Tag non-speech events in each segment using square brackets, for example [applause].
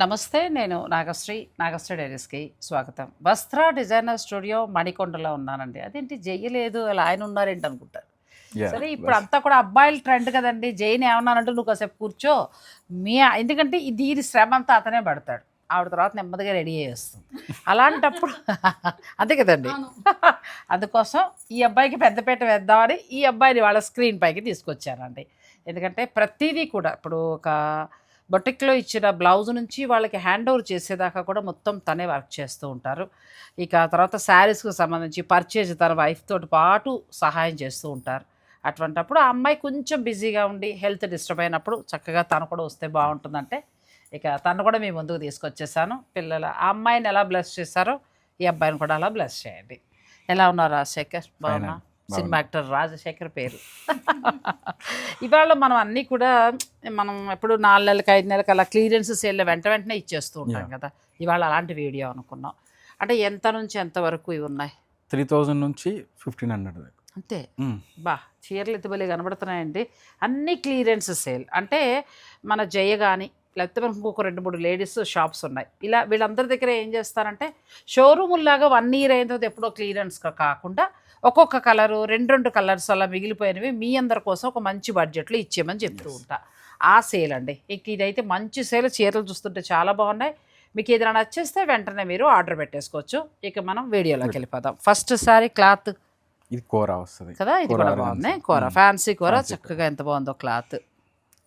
నమస్తే నేను నాగశ్రీ నాగశ్రీ డైరీస్కి స్వాగతం. వస్త్ర డిజైనర్ స్టూడియో మణికొండలో ఉన్నానండి. అదేంటి జయ్యలేదు అలా ఆయన ఉన్నారేంటి అనుకుంటారు? సరే ఇప్పుడు అంతా కూడా అబ్బాయిల ట్రెండ్ కదండి. జైన్ ఏమన్నానంటే నువ్వు కాసేపు కూర్చో. మీ ఎందుకంటే ఈ దీని శ్రమ అంతా అతనే పడతాడు. ఆవిడ తర్వాత నెమ్మదిగా రెడీ చేస్తుంది అలాంటప్పుడు [laughs] అంతే కదండి. [laughs] అందుకోసం ఈ అబ్బాయికి పెద్దపేట వేద్దామని ఈ అబ్బాయిని వాళ్ళ స్క్రీన్ పైకి తీసుకొచ్చానండి. ఎందుకంటే ప్రతిదీ కూడా ఇప్పుడు ఒక బొటిక్లో ఇచ్చిన బ్లౌజ్ నుంచి వాళ్ళకి హ్యాండ్ ఓవర్ చేసేదాకా కూడా మొత్తం తనే వర్క్ చేస్తూ ఉంటారు. ఇక తర్వాత శారీస్కి సంబంధించి పర్చేజ్ తన వైఫ్ తోటి పాటు సహాయం చేస్తూ ఉంటారు. అటువంటప్పుడు ఆ అమ్మాయి కొంచెం బిజీగా ఉండి హెల్త్ డిస్టర్బ్ అయినప్పుడు చక్కగా తను కూడా వస్తే బాగుంటుందంటే ఇక తను కూడా మీ ముందుకు తీసుకొచ్చేసాను. పిల్లల ఆ అమ్మాయిని ఎలా బ్లెస్ చేశారో ఈ అబ్బాయిని కూడా అలా బ్లెస్ చేయండి. ఎలా ఉన్నారు రాజశేఖర్? బాగున్నా? బాగున్నా. సినిమా యాక్టర్ రాజశేఖర్ పేరు. [laughs] ఇవాళ మనం అన్నీ కూడా మనం ఎప్పుడు నాలుగు నెలలకి ఐదు నెలలకి అలా క్లియరెన్స్ సేల్ వెంట వెంటనే ఇచ్చేస్తూ ఉంటాం. కదా. ఇవాళ అలాంటి వీడియో అనుకున్నాం. అంటే ఎంత నుంచి ఎంత వరకు ఇవి ఉన్నాయి? త్రీ థౌజండ్ నుంచి ఫిఫ్టీన్ హండ్రెడ్ అంతే. బా చీరలు ఎత్తుబలి కనబడుతున్నాయండి. అన్ని క్లియరెన్స్ సేల్. అంటే మన జయ కానీ లేకపోతే మనకు ఇంకొక రెండు మూడు లేడీస్ షాప్స్ ఉన్నాయి. ఇలా వీళ్ళందరి దగ్గర ఏం చేస్తారంటే షోరూముల్లాగా వన్ ఇయర్ అయిన తర్వాత ఎప్పుడో క్లియరెన్స్గా కాకుండా ఒక్కొక్క కలరు రెండు రెండు కలర్స్ అలా మిగిలిపోయినవి మీ అందరి కోసం ఒక మంచి బడ్జెట్లో ఇచ్చేయమని చెప్తూ. ఉంటా. ఆ సేల్ అండి. ఇక ఇదైతే మంచి సేల్ చీరలు చూస్తుంటే చాలా బాగున్నాయి. మీకు ఏదైనా నచ్చేస్తే వెంటనే మీరు ఆర్డర్ పెట్టేసుకోవచ్చు. ఇక మనం వీడియోలోకి వెళ్ళిపోదాం. ఫస్ట్ సారీ క్లాత్ ఇది కోరా వస్తుంది. కదా? ఇది కూర కూడా. బాగుంది. కూర Mm. ఫ్యాన్సీ కూర Fancy చక్కగా ఎంత బాగుందో క్లాత్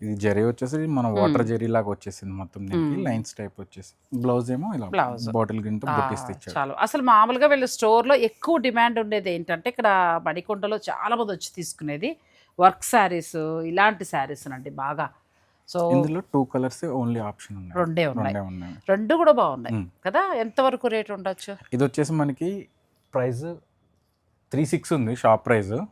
ఇది జరీ వచ్చేసి మన వాటర్ జరీ లాగా వచ్చేసింది మొత్తం దీనికి. లైన్స్ టైప్ వచ్చేసి. బ్లౌజ్ ఏమో ఇలా Blouse. బాటిల్ బుట్టిస్తే చాలు. అసలు మామూలుగా వీళ్ళ స్టోర్లో ఎక్కువ డిమాండ్ ఉండేది ఏంటంటే ఇక్కడ మణికొండలో చాలా మంది వచ్చి తీసుకునేది వర్క్ శారీస్ ఇలాంటి శారీస్ అండి బాగా. సో ఇందులో టూ కలర్స్ ఓన్లీ ఆప్షన్ ఉన్నాయి. రెండే ఉన్నాయి. రెండే కూడా బాగున్నాయి. కదా? ఎంతవరకు రేట్ ఉండొచ్చు? ఇది వచ్చేసి మనకి ప్రైస్ త్రీ సిక్స్ ఉంది shop price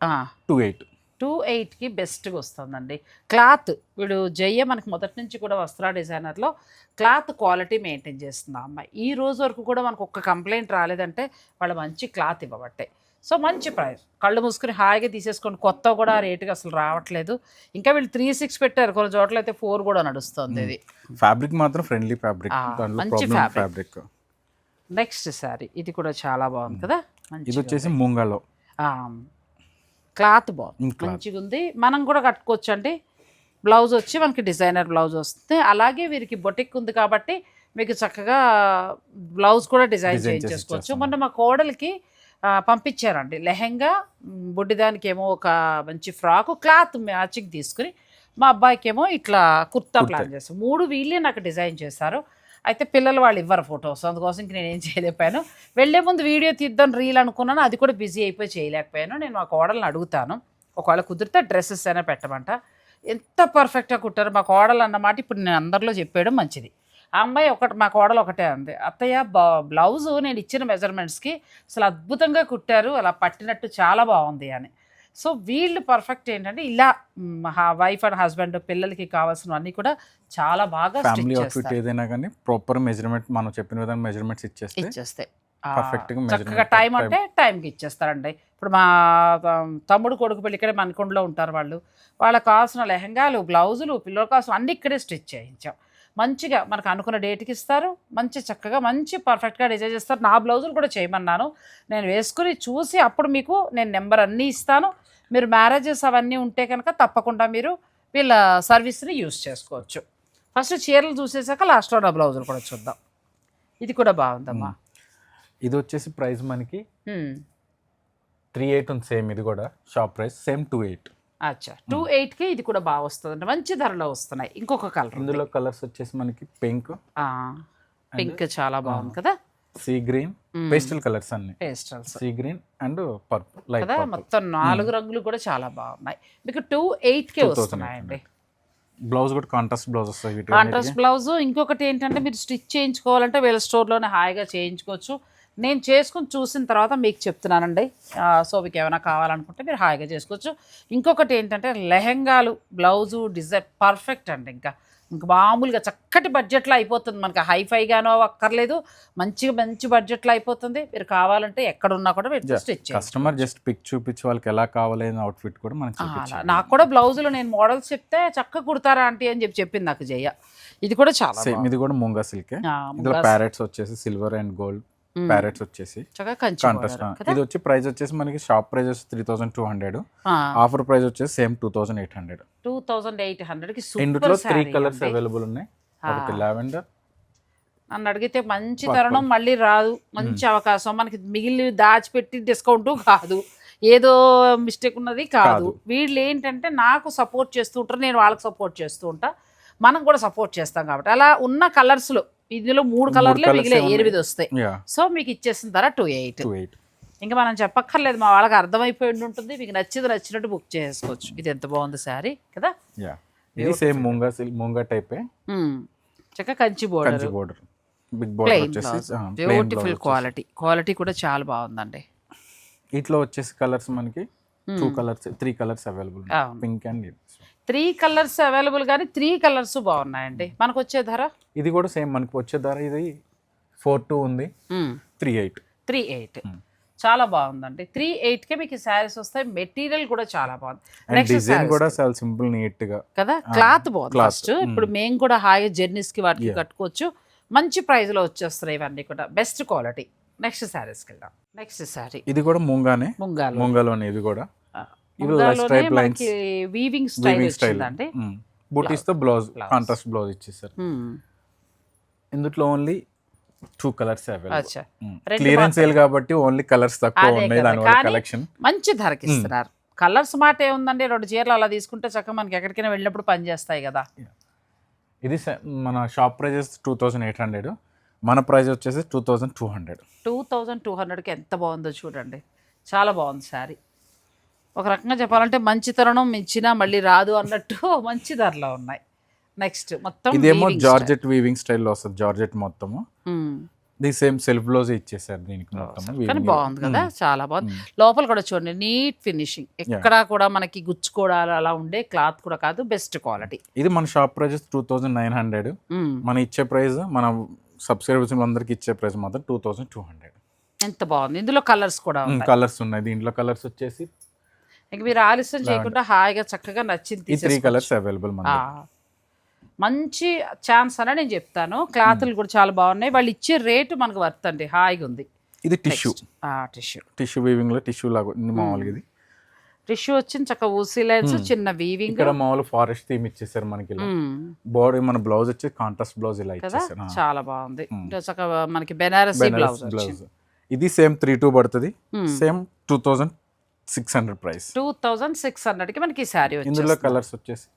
two eight. Two ఎయిట్కి బెస్ట్గా వస్తుందండి. క్లాత్ వీడు జయ్య మనకి మొదటి నుంచి కూడా వస్త్ర డిజైనర్లో క్లాత్ క్వాలిటీ మెయింటైన్ చేస్తుంది అమ్మాయి. ఈ రోజు వరకు కూడా మనకు ఒక్క కంప్లైంట్ రాలేదంటే వాళ్ళు మంచి క్లాత్ ఇవ్వబట్టే. సో మంచి ప్రైస్. కళ్ళు మూసుకుని హాయిగా తీసేసుకోండి. కొత్త కూడా రేటుకి అసలు రావట్లేదు. ఇంకా వీళ్ళు త్రీ సిక్స్ పెట్టారు. కొన్ని చోట్ల అయితే ఫోర్ కూడా నడుస్తుంది ఇది. ఫ్యాబ్రిక్ మాత్రం ఫ్రెండ్లీ ఫ్యాబ్రిక్. మంచి. ఫ్యాబ్రిక్. నెక్స్ట్ సారీ. ఇది కూడా చాలా బాగుంది కదా? ఇది వచ్చేసి ముంగలో. క్లాత్ బాగుంది. మంచిగా ఉంది మనం కూడా కట్టుకోవచ్చు అండి బ్లౌజ్ వచ్చి మనకి డిజైనర్ బ్లౌజ్ వస్తుంది. అలాగే వీరికి బొటిక్ ఉంది కాబట్టి మీకు చక్కగా బ్లౌజ్ కూడా డిజైన్ చేయించేసుకోవచ్చు. మొన్న మా కోడలికి పంపించారండి. లెహెంగా బుడ్డిదానికి ఏమో ఒక మంచి ఫ్రాక్ క్లాత్ మ్యాచింగ్ తీసుకుని మా అబ్బాయికి ఏమో ఇట్లా కుర్తా కుర్తా. ప్లాన్ చేస్తాం. మూడు వీళ్ళే నాకు డిజైన్ చేశారు. అయితే పిల్లలు వాళ్ళు ఇవ్వరు ఫొటోస్. అందుకోసం ఇంక నేను ఏం చేయలేకపోయాను. వెళ్ళే ముందు వీడియో తీద్దాం రీల్ అనుకున్నాను. అది కూడా బిజీ అయిపోయి చేయలేకపోయాను. నేను మా కోడలను అడుగుతాను. ఒకవేళ కుదిరితే డ్రెస్సెస్ అయినా పెట్టమంట. ఎంత పర్ఫెక్ట్గా కుట్టారు మా కోడలు అన్నమాట ఇప్పుడు నేను అందరిలో చెప్పేయడం మంచిది. ఆ అమ్మాయి ఒకటి మా కోడలు ఒకటే అంది. అత్తయ్య బ్లౌజు నేను ఇచ్చిన మెజర్మెంట్స్కి అసలు అద్భుతంగా కుట్టారు. అలా పట్టినట్టు చాలా బాగుంది అని. సో వీళ్ళు పర్ఫెక్ట్ ఏంటంటే ఇలా వైఫ్ అండ్ హస్బెండ్ పిల్లలకి కావాల్సినవన్నీ కూడా చాలా బాగా ఫ్యామిలీ అవుట్ఫిట్ ఏదైనా కానీ ప్రాపర్ మెజర్మెంట్ మనం చెప్పిన విధంగా మెజర్మెంట్స్ ఇచ్చేస్తే ఇచ్చేస్తే. చక్కగా టైం. అంటే టైంకి ఇచ్చేస్తారండి. ఇప్పుడు మా తమ్ముడు కొడుకు పెళ్ళి ఇక్కడే మనకొండలో ఉంటారు వాళ్ళు. వాళ్ళకి కావాల్సిన లెహంగాలు బ్లౌజులు పిల్లలకు కావాల్సిన అన్ని ఇక్కడే స్టిచ్ చేయించాం. మంచిగా మనకు అనుకున్న డేట్కి ఇస్తారు. మంచి చక్కగా మంచి పర్ఫెక్ట్గా డిజైన్ చేస్తారు. నా బ్లౌజులు కూడా చేయమన్నాను. నేను వేసుకుని చూసి అప్పుడు మీకు నేను నెంబర్ అన్నీ ఇస్తాను. మీరు మ్యారేజెస్ అవన్నీ ఉంటే కనుక తప్పకుండా మీరు వీళ్ళ సర్వీస్ని యూస్ చేసుకోవచ్చు. ఫస్ట్ చీరలు చూసేసాక లాస్ట్లో నా బ్లౌజులు కూడా చూద్దాం. ఇది కూడా బాగుందమ్మా. ఇది వచ్చేసి ప్రైస్ మనకి. త్రీ ఎయిట్ ఉంది సేమ్ ఇది కూడా shop price same two eight. అచ్చా. టూ ఎయిట్కి ఇది కూడా బాగా వస్తుంది మంచి ధరలో వస్తున్నాయి. ఇంకొక కలర్ ఇందులో కలర్స్ వచ్చేసి మనకి పింక్. పింక్ చాలా బాగుంది కదా. సీ గ్రీన్ పేస్టల్ కలర్స్ అన్ని. Pastels. Sea green and purple light కదా మొత్తం నాలుగు రంగులు కూడా చాలా బాగున్నాయి. మీకు టూ ఎయిట్కే 2008 వస్తున్నాయండి. బ్లౌజ్ కూడా కాంట్రాస్ట్ బ్లౌజ్ వస్తాయి కాంట్రాస్ట్ బ్లౌజ్ ఇంకొకటి ఏంటంటే మీరు స్టిచ్ చేయించుకోవాలంటే వీళ్ళ స్టోర్లోనే హాయిగా చేయించుకోవచ్చు. నేను చేసుకుని చూసిన తర్వాత మీకు చెప్తున్నానండి. సో మీకు ఏమైనా కావాలనుకుంటే మీరు హాయిగా చేసుకోవచ్చు. ఇంకొకటి ఏంటంటే లెహెంగాలు బ్లౌజు డిజైన్ పర్ఫెక్ట్ అండి ఇంకా. ఇంక మామూలుగా చక్కటి బడ్జెట్లో అయిపోతుంది. మనకి హైఫైగానో అక్కర్లేదు. మంచిగా మంచి బడ్జెట్లో అయిపోతుంది. మీరు కావాలంటే ఎక్కడున్నా కూడా మీరు చేయండి కస్టమర్ జస్ట్ పిక్ చూపించి వాళ్ళకి ఎలా కావాలి అవుట్ఫిట్ కూడా మనకి నాకు కూడా బ్లౌజులు నేను మోడల్స్ చెప్తే చక్కగా కుడతారా ఆంటీ అని చెప్పి చెప్పింది నాకు జయ. ఇది కూడా చాలా. ఇది కూడా ముంగా సిల్కే ఇందులో ప్యారెట్స్ వచ్చేసి సిల్వర్ అండ్ గోల్డ్. ప్యారెట్స్ వచ్చేసి కదా? ఇది వచ్చి ప్రైస్ వచ్చేసి మనకి షాప్ ప్రైస్ వచ్చి three thousand two hundred offer price వచ్చేసి same two thousand eight hundred two thousand eight హండ్రెడ్కి ఇందులో త్రీ కలర్స్ అవైలబుల్ ఉన్నాయి. ఒకటి. లావెండర్ నన్ను అడిగితే మంచి. తరుణం మళ్ళీ రాదు. మంచి అవకాశం. మనకి మిగిలి దాచిపెట్టి డిస్కౌంట్ కాదు. ఏదో మిస్టేక్ ఉన్నది కాదు. వీళ్ళు ఏంటంటే నాకు సపోర్ట్ చేస్తూ ఉంటారు. నేను వాళ్ళకి సపోర్ట్ చేస్తూ ఉంటా. మనం కూడా సపోర్ట్ చేస్తాం కాబట్టి. అలా ఉన్న కలర్స్లో ఇందులో మూడు కలర్లే మిగిలే. ఎనిమిది వస్తాయి. సో మీకు ఇచ్చేసిన ధర టూ ఎయిట్ ఇంకా మనం చెప్పక్కర్లేదు మా వాళ్ళకి అర్థమైపోయి ఉంటుంది. మీకు నచ్చింది నచ్చినట్టు బుక్ చేసుకోవచ్చు. ఇది ఎంత బాగుంది శారీ కదా? ఇది సేమ్ ముంగా సిల్ ముంగా టైపే మ్మ్. చక్కగా Kanchi border Kanchi border big border beautiful. Quality quality కూడా చాలా బాగుందండి. ఇట్లా వచ్చేసి కలర్స్ మనకి two colours three colours available. Pink and three colours available కానీ త్రీ కలర్స్ బాగున్నాయండి. మనకు వచ్చే ధర? ఇది కూడా సేమ్ మనకి వచ్చే ధర ఇది ఫోర్ టూ ఉంది. Three eight. Three eight. చాలా బాగుందండి. త్రీ ఎయిట్కే మీకు శారీస్ వస్తాయి. మెటీరియల్ కూడా చాలా బాగుంది. నెక్స్ట్ డిజైన్ కూడా చాలా సింపుల్ నీట్గా కదా క్లాత్ బాగుంది. ఫస్ట్. ఇప్పుడు మేము కూడా హాయిగా జర్నీస్కి వాటికి. కట్టుకోవచ్చు. మంచి ప్రైస్లో వచ్చేస్తున్నాయి ఇవన్నీ కూడా. బెస్ట్ క్వాలిటీ నెక్స్ట్ శారీస్కి వెళ్దాం. నెక్స్ట్ శారీ. ఇది కూడా ముంగానే. ముంగాలు. ముంగాలోనే ఇది కూడా. వీవింగ్ స్టైల్ బూటీస్తో బ్లౌజ్. కాంట్రాస్ట్ బ్లౌజ్ ఇచ్చేసారు. ఇందులో only two colours clearance sale కాబట్టి ఓన్లీ కలర్స్ తక్కువ ఉన్నాయి. దానివల్ల కలెక్షన్ మంచి ధరకి ఇస్తున్నారు. కలర్స్ మాట ఏముందండి? రెండు చీరలు అలా తీసుకుంటే చక్కగా మనకి ఎక్కడికైనా వెళ్ళినప్పుడు పని చేస్తాయి కదా. ఇది మన shop prices two thousand eight hundred మన ప్రైస్ వచ్చేసి two thousand two hundred two thousand two హండ్రెడ్కి ఎంత బాగుందో చూడండి. చాలా బాగుంది శారీ. ఒక రకంగా చెప్పాలంటే మంచి తరుణం మించినా మళ్ళీ రాదు అన్నట్టు [laughs] మంచి ధరలో ఉన్నాయి. నెక్స్ట్ మొత్తం ఇదేమో జార్జెట్ వీవింగ్ స్టైల్లో వస్తుంది జార్జెట్ మొత్తము. మ్మ్. ఇది సేమ్ సెల్ఫ్ బ్లౌజ్ ఇచ్చేసారు దీనికి మొత్తం కానీ బాగుంది కదా చాలా బాగుంది. లోపల కూడా చూడండి నీట్ ఫినిషింగ్ ఎక్కడా కూడా మనకి గుచ్చుకోవడాలు అలా ఉండే క్లాత్ కూడా కాదు బెస్ట్ క్వాలిటీ ఇది మన shop prices two thousand nine hundred మన ఇచ్చే ప్రైస్ మన సబ్స్క్రైబర్స్ అందరికి ఇచ్చే ప్రైస్ మాత్రం టూ థౌసండ్ టూ హండ్రెడ్ ఎంత బాగుంది. ఇందులో కలర్స్ కూడా కలర్స్ ఉన్నాయి. దీంట్లో కలర్స్ వచ్చేసి ఇంక మీరు ఆలస్యం చేయకుండా హాయిగా చక్కగా నచ్చింది త్రీ. కలర్స్ అవైలబుల్ మంచి ఛాన్స్ అని నేను చెప్తాను. క్లాతులు కూడా చాలా బాగున్నాయి. వాళ్ళు ఇచ్చే రేటు మనకు వర్త్ అండి. హాయిగా ఉంది. ఇది టిష్యూ టిష్యూ టిష్యూ వీవింగ్లో టిష్యూ లాగా ఉంది మామూలుగా ఇది. టిష్యూ వచ్చింది చక్కగా ఊసీ లైన్స్ చిన్న వీవింగ్ ఇక్కడ మామూలు ఫారెస్ట్ థీమ్ ఇచ్చేసారు మనకి బాడీ మన బ్లౌజ్ వచ్చి కాంట్రాస్ట్ బ్లౌజ్ ఇలా ఇచ్చేసారు. చాలా బాగుంది. ఇంకా చక్కగా మనకి బెనారసీ బ్లౌజ్ బ్లౌజ్ ఇది సేమ్ త్రీ టూ పడుతుంది. Same two thousand six hundred price. Two thousand six హండ్రెడ్కి మనకి ఈ శారీ ఇందులో కలర్స్ వచ్చేసి.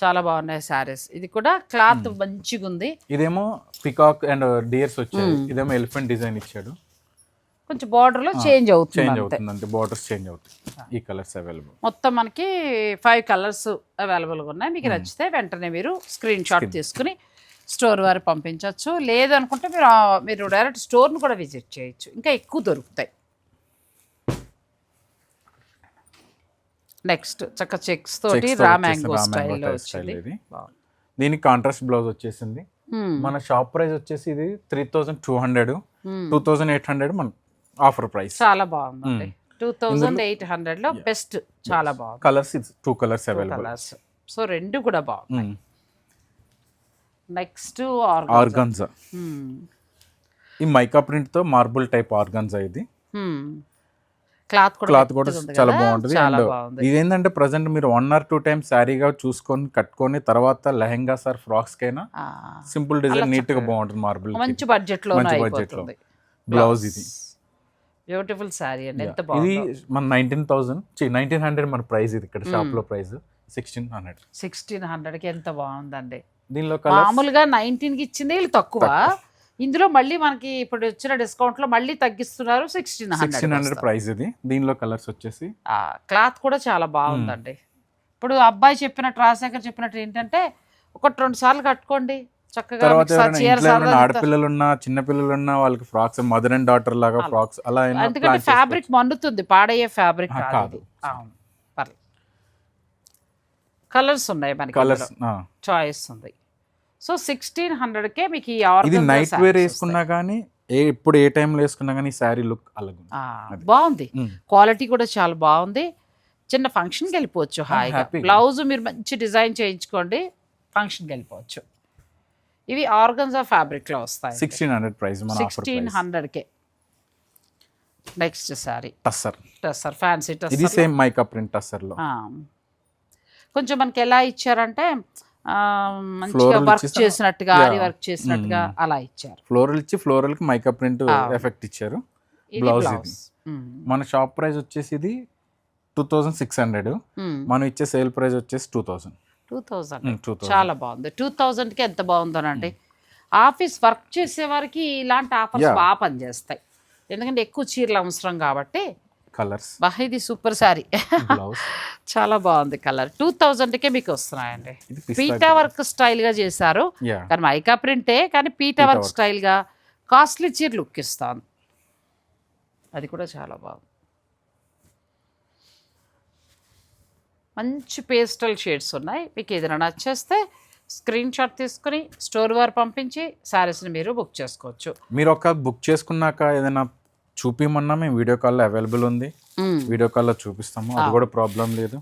చాలా బాగున్నాయి శారీస్. ఇది కూడా క్లాత్ మంచిగా ఉంది ఇదేమో పికాక్ అండ్ డియర్స్ వచ్చాయి. ఇదేమో ఎలిఫెంట్ డిజైన్ ఇచ్చాడు. కొంచెం border లో చేంజ్ అవుతుంది చేంజ్ అవుతుంది అంటే బార్డర్స్ చేంజ్ అవుతాయి. ఈ కలర్స్ అవైలబుల్ మొత్తం మనకి ఫైవ్ కలర్స్ అవైలబుల్గా ఉన్నాయి. మీకు నచ్చితే వెంటనే మీరు స్క్రీన్ షాట్ తీసుకుని స్టోర్ వారు పంపించవచ్చు లేదనుకుంటే మీరు మీరు డైరెక్ట్ స్టోర్ను కూడా విజిట్ చేయొచ్చు. ఇంకా ఎక్కువ దొరుకుతాయి. నెక్స్ట్ చక్క చెక్స్ తోటి రా మ్యాంగో type వచ్చింది. బాగుంది. దీనికి కాంట్రాస్ట్ బ్లౌజ్ వచ్చేసింది. మన షాప్ ప్రైస్ వచ్చేసి ఇది three thousand two hundred. Two thousand eight hundred మన ఆఫర్ ప్రైస్. చాలా బాగుందండి. టూ థౌజండ్ ఎయిట్ హండ్రెడ్లో బెస్ట్ చాలా బాగుంది. Colours two colours available so రెండు కూడా బాగుంది నెక్స్ట్ ఆర్గన్జా. ఈ మైకా ప్రింట్తో మార్బుల్ టైప్ ఆర్గన్జా ఇది. క్లాత్ కూడా క్లాత్ కూడా చాలా? బాగుంటుంది. చాలా అండ్ బాగుంది. ఇది ఏంటంటే ప్రజెంట్ మీరు వన్ ఆర్ టూ టైమ్స్ శారీగా చూసుకొని కట్టుకొని తర్వాత లెహంగా సార్ ఫ్రాక్స్ కైనా సింపుల్ డిజైన్ నీట్గా బాగుంటుంది మార్బుల్ మంచి బడ్జెట్లో మంచి budget లో. బ్లౌజ్ ఇది. బ్యూటిఫుల్ శారీ అండి. ఎంత ఇది బాగుంది మన నైన్టీన్ థౌసండ్ నైన్టీన్ హండ్రెడ్ మన ప్రైస్ ఇది ఇక్కడ షాప్లో ప్రైస్ సిక్స్టీన్ హండ్రెడ్ సిక్స్టీన్ హండ్రెడ్కి ఎంత బాగుందండి. దీనిలో మామూలుగా నైన్టీన్కి ఇచ్చింది వీళ్ళు తక్కువ. ఇందులో మళ్ళీ మనకి ఇప్పుడు వచ్చిన డిస్కౌంట్లో మళ్ళీ తగ్గిస్తున్నారు సిక్స్టీన్ సిక్స్టీన్ హండ్రెడ్ ప్రైస్ ఇది. దీనిలో కలర్స్ వచ్చేసి. క్లాత్ కూడా చాలా బాగుందండి. ఇప్పుడు అబ్బాయి చెప్పినట్టు రాజశేఖర్ చెప్పినట్టు ఏంటంటే ఒకటి రెండు సార్లు కట్టుకోండి. చక్కగా ఆడపిల్లలు ఉన్నా చిన్న పిల్లలు ఉన్నా వాళ్ళకి ఫ్రాక్స్ మదర్ అండ్ డాటర్ లాగా ఫ్రాక్స్ అలా ఎందుకంటే. ఫ్యాబ్రిక్ మండుతుంది పాడయ్యే ఫ్యాబ్రిక్ కాదు కలర్స్ ఉన్నాయి మనకి కలర్స్ చాయిస్ ఉంది. సో సిక్స్టీన్ హండ్రెడ్కే మీకు ఈ ఇది నైట్ వేర్. వేసుకున్నా కానీ ఏ ఎప్పుడు ఏ టైంలో వేసుకున్నా కానీ శారీ లుక్ అలాగే. బాగుంది. క్వాలిటీ కూడా చాలా బాగుంది. చిన్న ఫంక్షన్కి వెళ్ళిపోవచ్చు హాయిగా. బ్లౌజ్ మీరు మంచి డిజైన్ చేయించుకోండి ఫంక్షన్కి వెళ్ళిపోవచ్చు. ఇవి ఆర్గన్జా ఫ్యాబ్రిక్లో వస్తాయి. సిక్స్టీన్ హండ్రెడ్ ప్రైస్ సిక్స్టీన్ హండ్రెడ్కే నెక్స్ట్ సారీ టస్సర్ టస్సర్ ఫ్యాన్సీ ఇది టస్సర్ సేమ్ మైకా ప్రింట్ టస్సర్లో కొంచెం మనకి ఎలా ఇచ్చారంటే మంచిగా వర్క్ చేసినట్టుగా. ఆరి వర్క్ చేసినట్టుగా అలా ఇచ్చారు. ఫ్లోరల్ ఇచ్చి ఫ్లోరల్కి మైకా ప్రింట్. ఎఫెక్ట్ ఇచ్చారు. ఇది బ్లౌజ్ మన షాప్ ప్రైస్ వచ్చేసి ఇది టూ థౌజండ్ సిక్స్ హండ్రెడ్ మనం ఇచ్చే సేల్ ప్రైస్ వచ్చేసి two thousand two thousand thousand చాలా బాగుంది. టూ థౌజండ్కి ఎంత బాగుందోనండి. ఆఫీస్ వర్క్ చేసే వారికి ఇలాంటి ఆఫర్స్. బాగా పనిచేస్తాయి. ఎందుకంటే ఎక్కువ చీరలు అవసరం కాబట్టి కలర్స్. బా ఇది సూపర్ సారీ. బ్లౌజ్. చాలా బాగుంది కలర్. టూ థౌజండ్కే మీకు వస్తున్నాయండి. పీటా వర్క్ స్టైల్గా చేశారు. కానీ మైకా ప్రింటే కానీ పీటా వర్క్ స్టైల్గా కాస్ట్లీ చీర లుక్ ఇస్తాను. అది కూడా చాలా బాగుంది. మంచి పేస్టల్ షేడ్స్ ఉన్నాయి. మీకు ఏదైనా నచ్చేస్తే స్క్రీన్ షాట్ తీసుకుని స్టోర్ వారు పంపించి శారీస్ని మీరు బుక్ చేసుకోవచ్చు. మీరు ఒక బుక్ చేసుకున్నాక ఏదైనా చూపిమన్నా మేము వీడియో కాల్లో అవైలబుల్ ఉంది. వీడియో కాల్లో చూపిస్తాము. అది కూడా ప్రాబ్లం లేదు.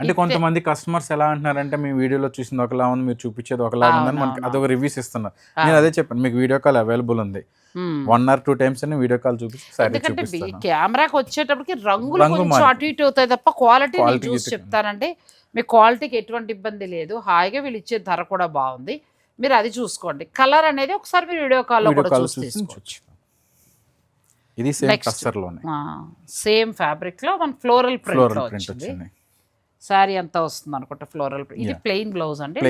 అంటే కొంతమంది కస్టమర్స్ ఎలా అంటున్నారంటే మీ వీడియోలో చూసింది ఒకలా ఉంది మీరు చూపించేది ఒకలా ఉందని మనకి అదొక రివ్యూస్ ఇస్తున్నారు. నేను అదే చెప్పాను మీకు వీడియో కాల్ అవైలబుల్ ఉంది. వన్ ఆర్ టూ టైమ్స్ అని వీడియో కాల్ చూపిస్తాను. కెమెరాకి వచ్చేటప్పటికి రంగులు రంగు కొంచెం అటు ఇటు అవుతాయి తప్ప క్వాలిటీ చూసి చెప్తానండి. మీ క్వాలిటీకి ఎటువంటి ఇబ్బంది లేదు. హాయిగా వీళ్ళు ఇచ్చే ధర కూడా బాగుంది. మీరు అది చూసుకోండి. కలర్ అనేది ఒకసారి మీరు వీడియో కాల్లో కూడా చూసి తీసుకోవచ్చు. ఇది సేమ్. టస్సర్లోనే సేమ్ ఫ్యాబ్రిక్లో మన ఫ్లోరల్ ప్రింట్ ఫ్లోరల్లో ప్రింట్ వచ్చింది. శారీ అంతా వస్తుంది అనుకుంటా ఫ్లోరల్ ఇది. ప్లెయిన్ బ్లౌజ్ అండి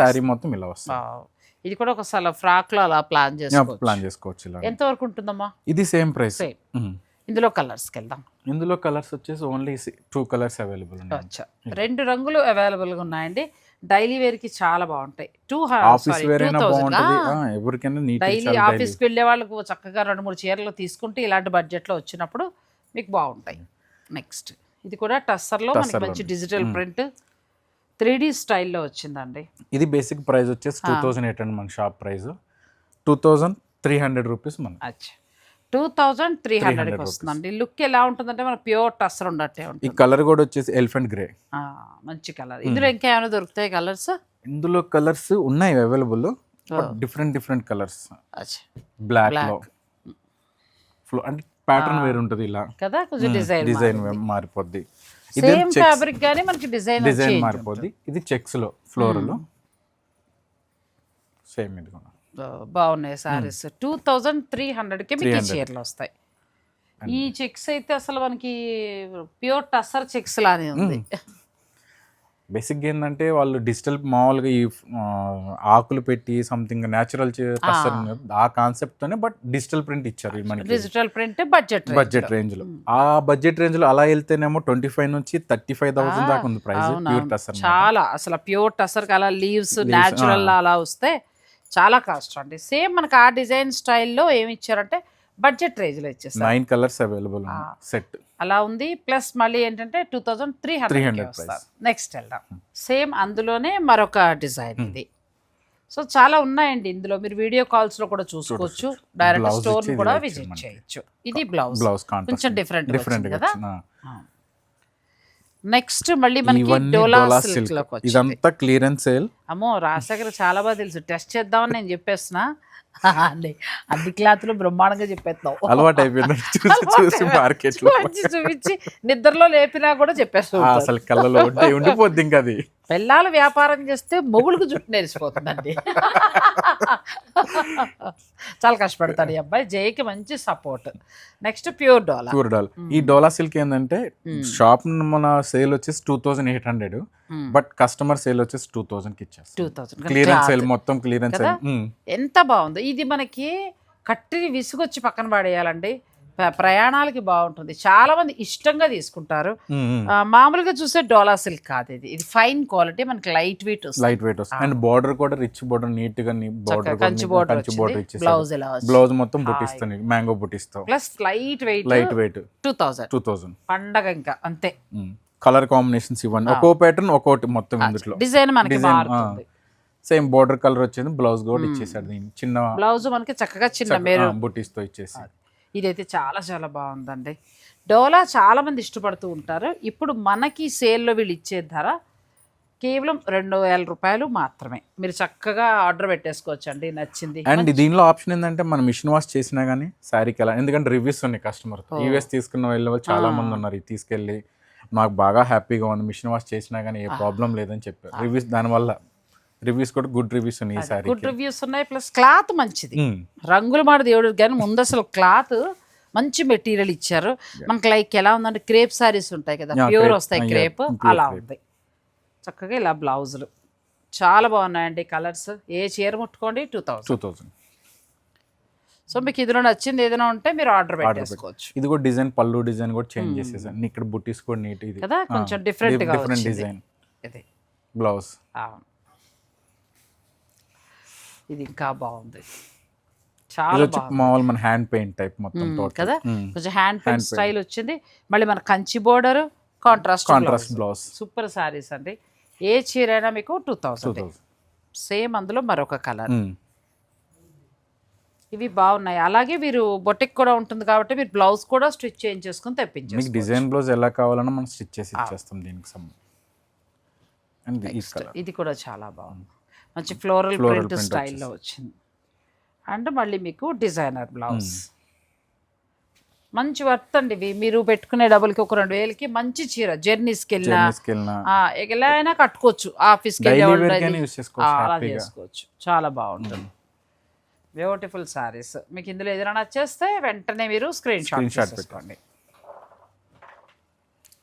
శారీ మొత్తం ఇలా వస్తుంది. ఇది కూడా ఒక ఫ్రాక్లో అలా ప్లాన్ చేసుకోవచ్చు. ప్లాన్ చేసుకోవచ్చు ఇలా ఎంత వరకు ఉంటుందమ్మా? ఇది సేమ్ ప్రైస్. సేమ్ ఇందులో కలర్స్కి వెళ్దాం. ఇందులో కలర్స్ వచ్చేసి ఓన్లీ టూ కలర్స్ అవైలబుల్ ఉన్నాయి. అచ్చా. రెండు రంగులు అవైలబుల్గా ఉన్నాయండి. డైలీ వేర్కి చాలా బాగుంటాయి టూ ఆఫీస్ వేర్ బాగుంటది డైలీ ఆఫీస్కి వెళ్ళే వాళ్ళకు చక్కగా రెండు మూడు చీరలు తీసుకుంటే ఇలాంటి బడ్జెట్లో వచ్చినప్పుడు మీకు బాగుంటాయి నెక్స్ట్ ఇది కూడా టస్సర్లో మనకి మంచి డిజిటల్ ప్రింట్. త్రీ డి స్టైల్లో వచ్చిందండి. ఇది బేసిక్ ప్రైస్ వచ్చేసి టూ థౌసండ్ ఎయిట్ హండ్రెడ్ మన shop price. Two thousand three hundred rupees మన అచ్చా. టూ థౌజండ్ త్రీ హండ్రెడ్కి. వస్తుందండి లుక్ ఎలా ఉంటుందంటే మన ప్యూర్ టస్సర్ ఉన్నట్టే ఈ ఉంటుంది. కలర్ కూడా వచ్చేసి ఎలిఫెంట్ గ్రే మంచి కలర్ ఇందులో ఇంకా ఏమైనా దొరుకుతాయి కలర్స్ ఇందులో కలర్స్ ఉన్నాయి available different different colours black. లో. అంటే ప్యాటర్న్ వేరు ఉంటుంది ఇలా. కదా కొంచెం డిజైన్ డిజైన్ మారిపోద్ది. సేమ్ ఫ్యాబ్రిక్ కానీ మనకి డిజైన్ డిజైన్ మారిపోద్ది. ఇది చెక్స్లో ఫ్లోర్లో. సేమ్ ఇది కూడా బాగున్నాయి సారీస్. టూ థౌజండ్ త్రీ హండ్రెడ్కి మీకు ఈ చీరలు వస్తాయి. ఈ చెక్స్ అయితే అసలు మనకి ప్యూర్ టస్సర్ చెక్స్ లానే ఉంది. బేసిక్ ఏంటంటే వాళ్ళు డిజిటల్ మామూలుగా ఈ ఆకులు పెట్టి సంథింగ్ న్యాచురల్ ఆ. కాన్సెప్ట్ తోనే బట్ డిజిటల్ ప్రింట్ ఇచ్చారు మనకి. డిజిటల్ ప్రింట్ బడ్జెట్ బడ్జెట్ రేంజ్లో. ఆ బడ్జెట్ రేంజ్లో అలా వెళ్తేనేమో ట్వంటీ ఫైవ్ నుంచి థర్టీ ఫైవ్ థౌసండ్ దాకా ఉంది ప్రైస్ ప్యూర్ టసర్ చాలా అసలు ప్యూర్ టస్సర్ అలా లీవ్స్ న్యాచురల్ అలా వస్తే చాలా కాస్ట్ అండి. సేమ్ మనకి ఆ డిజైన్ స్టైల్లో ఏమి ఇచ్చారంటే బడ్జెట్ రేంజ్లో ఇచ్చేస్తారు నైన్ కలర్స్ అవైలబుల్ సెట్. అలా ఉంది. ప్లస్ మళ్ళీ ఏంటంటే two thousand three 300 hundred next వెళ్దాం. సేమ్ అందులోనే మరొక డిజైన్ ఇది. సో చాలా ఉన్నాయండి ఇందులో. మీరు వీడియో కాల్స్లో కూడా చూసుకోవచ్చు. డైరెక్ట్ స్టోర్ కూడా విజిట్ చేయొచ్చు. ఇది బ్లౌజ్. బ్లౌజ్ కొంచెం డిఫరెంట్గా కదా? నెక్స్ట్ మళ్ళీ మనకి డోలా సిల్క్ సిల్క్. లోకి వచ్చింది. ఇదంతా క్లియరెన్స్ సేల్. అమ్మో రాజశేఖర్ చాలా బాగా తెలుసు. టెస్ట్ చేద్దామని నేను చెప్పేస్తున్నా. [laughs] అండి అన్ని క్లాత్లు బ్రహ్మాండంగా చెప్పేస్తావు అలవాటు అయిపోయింది. [laughs] చూసి చూసి మార్కెట్లో చూపించి నిద్రలో లేపినా కూడా చెప్పేస్తూ అసలు కళ్ళలో ఉంటే ఉండిపోద్ది ఇంకా అది. పిల్లలు వ్యాపారం చేస్తే మొగులకు జుట్టు నేర్చిపోతుందండి. చాలా కష్టపడతాడు ఈ అబ్బాయి. జైకి మంచి సపోర్ట్. నెక్స్ట్ ప్యూర్ డోలా. ప్యూర్ డాల్. ఈ డోలా సిల్క్ ఏంటంటే షాప్ మన సేల్ వచ్చేసి two thousand eight hundred. But customer sale వచ్చేసి టూ థౌసండ్కి ఇచ్చేస్తాం. టూ థౌసండ్ క్లియరెన్స్ సేల్ మొత్తం క్లియరెన్స్ ఎంత బాగుందో. ఇది మనకి కట్టిని విసుగొచ్చి పక్కన పడేయాలండి. ప్రయాణాలకి బాగుంటుంది. చాలా మంది ఇష్టంగా తీసుకుంటారు. మామూలుగా చూస్తే డోలా సిల్క్ కాదు ఇది. ఇది ఫైన్ క్వాలిటీ మనకి లైట్ వెయిట్ లైట్ వెయిట్ వస్తుంది. అండ్ బార్డర్ కూడా రిచ్ బార్డర్ నీట్గా బార్డర్ కంచి బార్డర్ వచ్చింది. బ్లౌజ్ మొత్తం బుట్టిస్తాను mango బుట్టిస్తావు plus light weight light weight two thousand two thousand పండగ ఇంకా అంతే. కలర్ కాంబినేషన్స్ ఇవన్నీ ఒక్కో ప్యాటర్న్ ఒక్కోటి మొత్తం ఇందులో. డిజైన్ మనకి మారుతుంది. సేమ్ బోర్డర్ కలర్ వచ్చింది బ్లౌజ్ కూడా ఇచ్చేసాడు దీన్ని. చిన్న బ్లౌజ్ మనకి చక్కగా చిన్న మేరు బుటీస్తో ఇచ్చేసి. ఇదైతే చాలా చాలా బాగుందండి. డోలా చాలా మంది ఇష్టపడుతూ ఉంటారు. ఇప్పుడు మనకి సేల్లో వీళ్ళు ఇచ్చే ధర కేవలం రెండు వేల రూపాయలు మాత్రమే. మీరు చక్కగా ఆర్డర్ పెట్టేసుకోవచ్చు అండి నచ్చింది. అండ్ దీనిలో ఆప్షన్ ఏంటంటే మనం మిషన్ వాష్ చేసినా గానీ శారీకి ఎలా ఎందుకంటే రివ్యూస్ ఉన్నాయి కస్టమర్ యూఎస్ తీసుకున్న వెళ్ళే వాళ్ళు చాలా మంది ఉన్నారు. ఇది తీసుకెళ్ళి నాకు బాగా హ్యాపీగా ఉంది. మిషన్ వాష్ చేసినా కానీ ఏ ప్రాబ్లం లేదని చెప్పారు. రివ్యూస్ దానివల్ల రివ్యూస్ కూడా గుడ్ రివ్యూస్ ఉన్నాయి గుడ్ రివ్యూస్ ఉన్నాయి ప్లస్ క్లాత్ మంచిది. రంగులు మాట దేవుడు కానీ ముందు అసలు క్లాత్ మంచి మెటీరియల్ ఇచ్చారు. మనకి లైక్ ఎలా ఉందంటే క్రేప్ సారీస్ ఉంటాయి కదా ప్యూర్. వస్తాయి క్రేప్ అలా. ఉంది. చక్కగా ఇలా బ్లౌజులు. చాలా బాగున్నాయండి కలర్స్ ఏ చీర ముట్టుకోండి? Two thousand two thousand so మీకు ఇందులో నచ్చింది ఏదైనా ఉంటే మీరు ఆర్డర్ పెట్టేసుకోవచ్చు. ఇది కూడా డిజైన్ పళ్ళు డిజైన్ కూడా చేంజ్ చేసేసాను ఇక్కడ బుటీస్ కూడా నీట్ ఇది. కదా కొంచెం డిఫరెంట్ వచ్చింది. డిజైన్ ఇది. బ్లౌజ్ అవును. ఇది ఇంకా బాగుంది. చాలా మామూలు మన హ్యాండ్ పెయింట్ టైప్ మొత్తం కదా? కొంచెం హ్యాండ్ పెయింట్ స్టైల్ వచ్చింది. మళ్ళీ మన Kanchi border contrast contrast blouse super saris అండి. ఏ చీర అయినా మీకు టూ థౌసండ్ సేమ్ అందులో మరొక కలర్ ఇవి బాగున్నాయి. అలాగే మీరు బొటిక్ కూడా ఉంటుంది కాబట్టి మీరు బ్లౌజ్ కూడా స్టిచ్ చేయించేసుకుని తెప్పించారు మీకు డిజైన్ బ్లౌజ్ ఎలా కావాలన్నా మనం స్టిచ్ చేసి ఇచ్చేస్తాం దీనికి సంబంధం అండ్ ఈ కలర్ ఇది కూడా చాలా బాగుంది. మంచి ఫ్లోరల్ ప్రింట్ స్టైల్లో వచ్చింది. అండ్ మళ్ళీ మీకు డిజైనర్ బ్లౌజ్. మంచి వర్త్ అండి. ఇవి మీరు పెట్టుకునే డబ్బులకి ఒక రెండు వేలకి మంచి చీర. జర్నీస్కి వెళ్ళినా ఎలా అయినా కట్టుకోవచ్చు. ఆఫీస్కి చేసుకోవచ్చు చాలా బాగుంటుంది. బ్యూటిఫుల్ సారీస్ మీకు ఇందులో ఏదైనా నచ్చేస్తే వెంటనే మీరు స్క్రీన్ షాట్ తీసుకోండి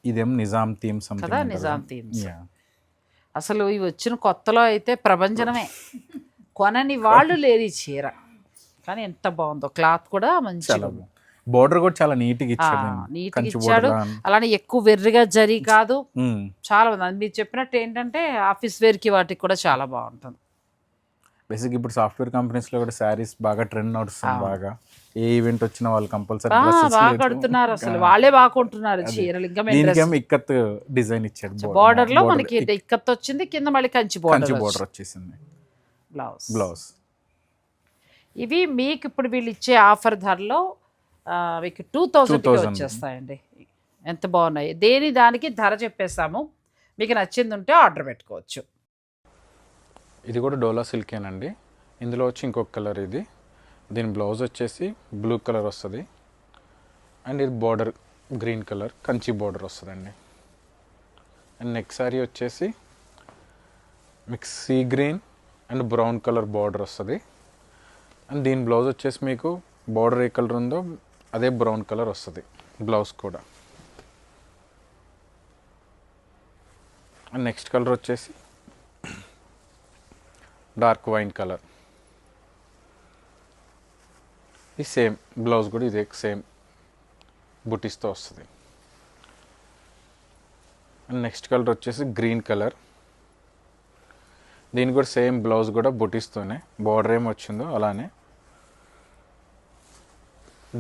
ఇదేం నిజాం థీమ్ కదా నిజాం థీమ్స్. అసలు ఇవి వచ్చిన కొత్తలో అయితే ప్రభంజనమే. కొనని వాళ్ళు లేరు ఈ చీర. కానీ ఎంత బాగుందో. క్లాత్ కూడా మంచి బోర్డర్ కూడా చాలా నీట్గా ఇచ్చాడు. నీట్గా కంచి ఇచ్చాడు. అలానే ఎక్కువ వెర్రిగా జరి కాదు. చాలా బాగుంది. మీరు చెప్పినట్టు ఏంటంటే ఆఫీస్ వేర్కి వాటికి కూడా చాలా బాగుంటుంది. బేసిక్ ఇప్పుడు సాఫ్ట్వేర్ కంపెనీస్లో కూడా శారీస్ బాగా ట్రెండ్ నడుస్తుంది బాగా. ఏ ఈవెంట్ వచ్చినా వాళ్ళు కంపల్సరీ బాగా కడుతున్నారు అసలు. వాళ్ళే బాగా కొంటున్నారు చీరలు ఇంకా దీనికేమో ఇక్కత్ డిజైన్ ఇచ్చాడు బార్డర్. లో మనకి ఇక్కత్ వచ్చింది కింద మళ్ళీ కంచి కంచి బార్డర్ బోర్డర్ వచ్చేసింది. బ్లౌజ్. బ్లౌజ్. ఇవి మీకు ఇప్పుడు వీళ్ళు ఇచ్చే ఆఫర్ ధరలో మీకు టూ థౌజండ్. 2000. వచ్చేస్తాయండి. ఎంత బాగున్నాయి? దేని దానికి ధర చెప్పేస్తాము మీకు నచ్చింది ఉంటే ఆర్డర్ పెట్టుకోవచ్చు. ఇది కూడా డోలా సిల్కేనండి. ఇందులో వచ్చి ఇంకొక కలర్ ఇది. దీని బ్లౌజ్ వచ్చేసి బ్లూ కలర్ వస్తుంది. అండ్ ఇది border green colour Kanchi border వస్తుందండి. అండ్ నెక్స్ట్ సారీ వచ్చేసి mix sea green and brown colour border వస్తుంది. అండ్ దీని బ్లౌజ్ వచ్చేసి మీకు బార్డర్ ఏ కలర్ ఉందో అదే బ్రౌన్ కలర్ వస్తుంది బ్లౌజ్ కూడా. అండ్ నెక్స్ట్ కలర్ వచ్చేసి డార్క్ వైన్ కలర్. ఈ సేమ్ బ్లౌజ్ కూడా ఇదే సేమ్ బుటీస్తో వస్తుంది. అండ్ నెక్స్ట్ కలర్ వచ్చేసి గ్రీన్ కలర్ దీని కూడా సేమ్ బ్లౌజ్ కూడా బుటీస్తోనే బార్డర్ ఏం వచ్చిందో అలానే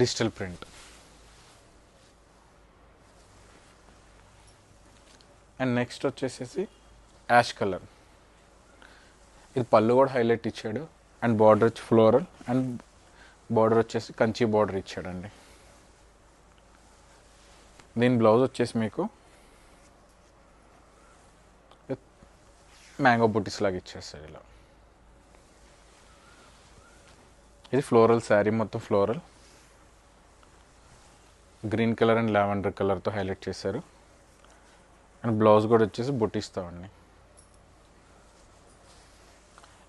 డిజిటల్ ప్రింట్ అండ్ నెక్స్ట్ వచ్చేసేసి యాష్ కలర్ ఇది పళ్ళు కూడా హైలైట్ ఇచ్చాడు. అండ్ బార్డర్ వచ్చి ఫ్లోరల్ అండ్ బార్డర్ వచ్చేసి కంచి బార్డర్ ఇచ్చాడండి. దీని బ్లౌజ్ వచ్చేసి మీకు మ్యాంగో బుట్టిస్ లాగా ఇచ్చేస్తాడు ఇలా. ఇది ఫ్లోరల్ శారీ మొత్తం floral green colour and lavender కలర్తో హైలైట్ చేశారు. అండ్ బ్లౌజ్ కూడా వచ్చేసి బుట్టిస్తామండి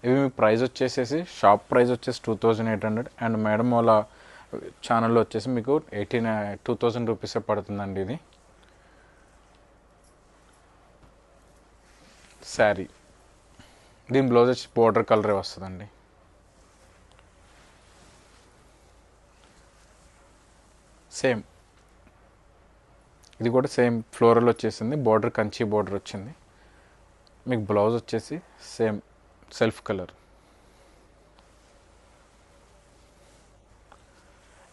ఇవి మీ ప్రైస్ వచ్చేసేసి షాప్ ప్రైస్ వచ్చేసి two thousand eight hundred and madam వాళ్ళ ఛానల్లో వచ్చేసి మీకు ఎయిటీన్ టూ థౌజండ్ రూపీసే పడుతుందండి ఇది. శారీ. దీని బ్లౌజ్ వచ్చి బోర్డర్ కలరే వస్తుందండి. సేమ్. ఇది కూడా సేమ్ ఫ్లోరల్ వచ్చేసింది బార్డర్ కంచి బార్డర్ వచ్చింది. మీకు బ్లౌజ్ వచ్చేసి సేమ్. సెల్ఫ్ కలర్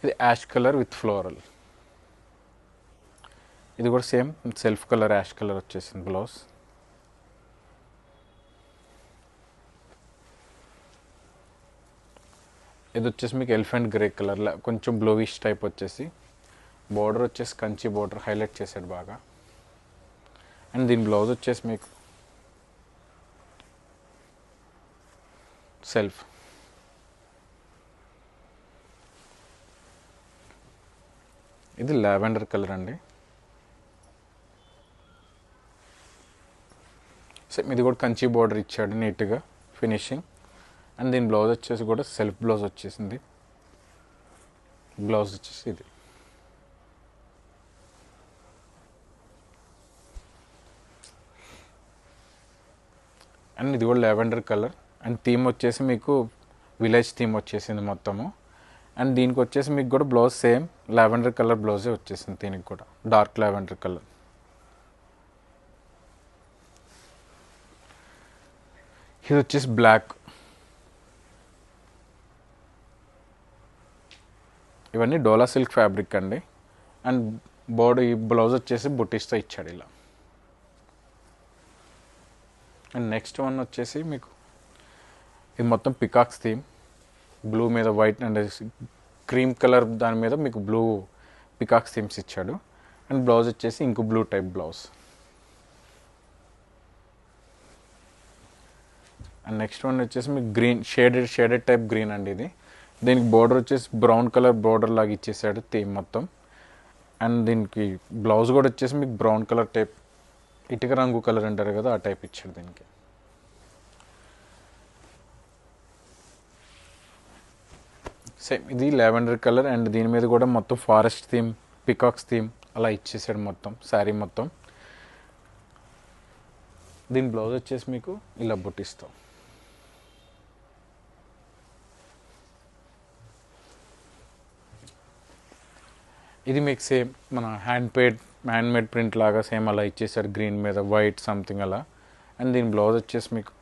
ఇది యాష్ కలర్ విత్ ఫ్లోరల్ ఇది కూడా same self colour ash colour వచ్చేసింది బ్లౌజ్ ఇది వచ్చేసి మీకు ఎలిఫెంట్ గ్రే కలర్లో కొంచెం బ్లూవిష్ టైప్ వచ్చేసి. బార్డర్ వచ్చేసి కంచి బార్డర్ హైలైట్ చేశాడు బాగా. అండ్ దీని బ్లౌజ్ వచ్చేసి మీకు సెల్ఫ్ ఇది లావెండర్ కలర్ అండి. సేమ్ ఇది కూడా కంచి బార్డర్ ఇచ్చాడు నీట్గా ఫినిషింగ్ అండ్ దీని బ్లౌజ్ వచ్చేసి కూడా సెల్ఫ్ బ్లౌజ్ వచ్చేసింది. బ్లౌజ్ వచ్చేసి ఇది. అండ్ ఇది కూడా లావెండర్ కలర్. అండ్ థీమ్ వచ్చేసి మీకు విలేజ్ థీమ్ వచ్చేసింది మొత్తము. అండ్ దీనికి వచ్చేసి మీకు కూడా బ్లౌజ్ సేమ్ లావెండర్ కలర్ బ్లౌజే వచ్చేసింది దీనికి కూడా. Dark lavender colour. ఇది వచ్చేసి బ్లాక్. ఇవన్నీ డోలా సిల్క్ ఫ్యాబ్రిక్ అండి. అండ్ బాడీ బ్లౌజ్ వచ్చేసి బుట్టిస్తో ఇచ్చాడు ఇలా. అండ్ నెక్స్ట్ వన్ వచ్చేసి మీకు ఇది మొత్తం పికాక్స్ థీమ్. బ్లూ మీద వైట్ అండ్ క్రీమ్ కలర్ దాని మీద మీకు బ్లూ పికాక్స్ థీమ్స్ ఇచ్చాడు. అండ్ బ్లౌజ్ వచ్చేసి ఇంకో blue type blouse. And next one వచ్చేసి మీకు green shaded shaded type green అండి ఇది. దీనికి బోర్డర్ వచ్చేసి బ్రౌన్ కలర్ బోర్డర్ లాగా ఇచ్చేసాడు థీమ్ మొత్తం. అండ్ దీనికి బ్లౌజ్ కూడా వచ్చేసి మీకు బ్రౌన్ కలర్ టైప్ ఇటుక రంగు కలర్ అంటారు కదా ఆ టైప్ ఇచ్చాడు దీనికి. సేమ్ ఇది లావెండర్ కలర్ అండ్ దీని మీద కూడా మొత్తం ఫారెస్ట్ థీమ్ పికాక్స్ థీమ్ అలా ఇచ్చేసాడు మొత్తం శారీ మొత్తం. దీని బ్లౌజ్ వచ్చేసి మీకు ఇలా బుట్టిస్తాం. ఇది మీకు సేమ్ మన hand paid hand made print లాగా సేమ్ అలా ఇచ్చేసారు గ్రీన్ మీద వైట్ సంథింగ్ అలా. అండ్ దీని బ్లౌజ్ వచ్చేసి మీకు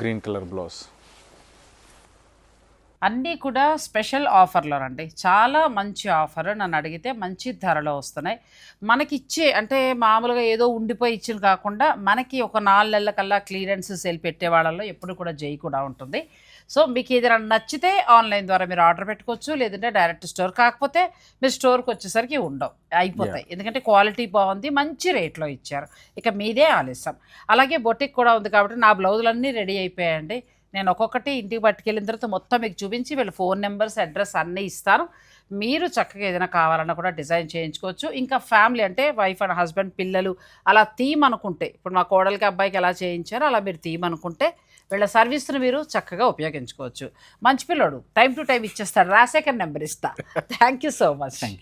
గ్రీన్ కలర్ బ్లౌజ్. అన్నీ కూడా స్పెషల్ ఆఫర్లోనండి చాలా మంచి ఆఫర్ నన్ను అడిగితే మంచి ధరలో వస్తున్నాయి. మనకి ఇచ్చే అంటే మామూలుగా ఏదో ఉండిపోయి ఇచ్చిన కాకుండా మనకి ఒక నాలుగు నెలల కల్లా క్లియరెన్స్ సేల్ పెట్టే వాళ్ళలో ఎప్పుడు కూడా జై కూడా ఉంటుంది. సో మీకు ఏదైనా నచ్చితే ఆన్లైన్ ద్వారా మీరు ఆర్డర్ పెట్టుకోవచ్చు లేదంటే డైరెక్ట్ స్టోర్. కాకపోతే మీరు స్టోర్కి వచ్చేసరికి ఉండవు అయిపోతాయి. ఎందుకంటే క్వాలిటీ బాగుంది మంచి రేట్లో ఇచ్చారు. ఇక మీదే ఆలస్యం. అలాగే బొటిక్ కూడా ఉంది కాబట్టి నా బ్లౌజులన్నీ రెడీ అయిపోయాయండి. నేను ఒక్కొక్కటి ఇంటికి పట్టుకెళ్ళిన తర్వాత మొత్తం మీకు చూపించి వీళ్ళ ఫోన్ నెంబర్స్ అడ్రస్ అన్నీ ఇస్తాను. మీరు చక్కగా ఏదైనా కావాలన్నా కూడా డిజైన్ చేయించుకోవచ్చు. ఇంకా ఫ్యామిలీ అంటే వైఫ్ అండ్ హస్బెండ్ పిల్లలు అలా థీమ్ అనుకుంటే ఇప్పుడు మా కోడలికి అబ్బాయికి ఎలా చేయించారో అలా మీరు థీమ్ అనుకుంటే వీళ్ళ సర్వీస్ను మీరు చక్కగా ఉపయోగించుకోవచ్చు. మంచి పిల్లోడు. టైం టు టైం ఇచ్చేస్తాడు. రాసేకర్ నెంబర్ ఇస్తా. [laughs] Thank you so much.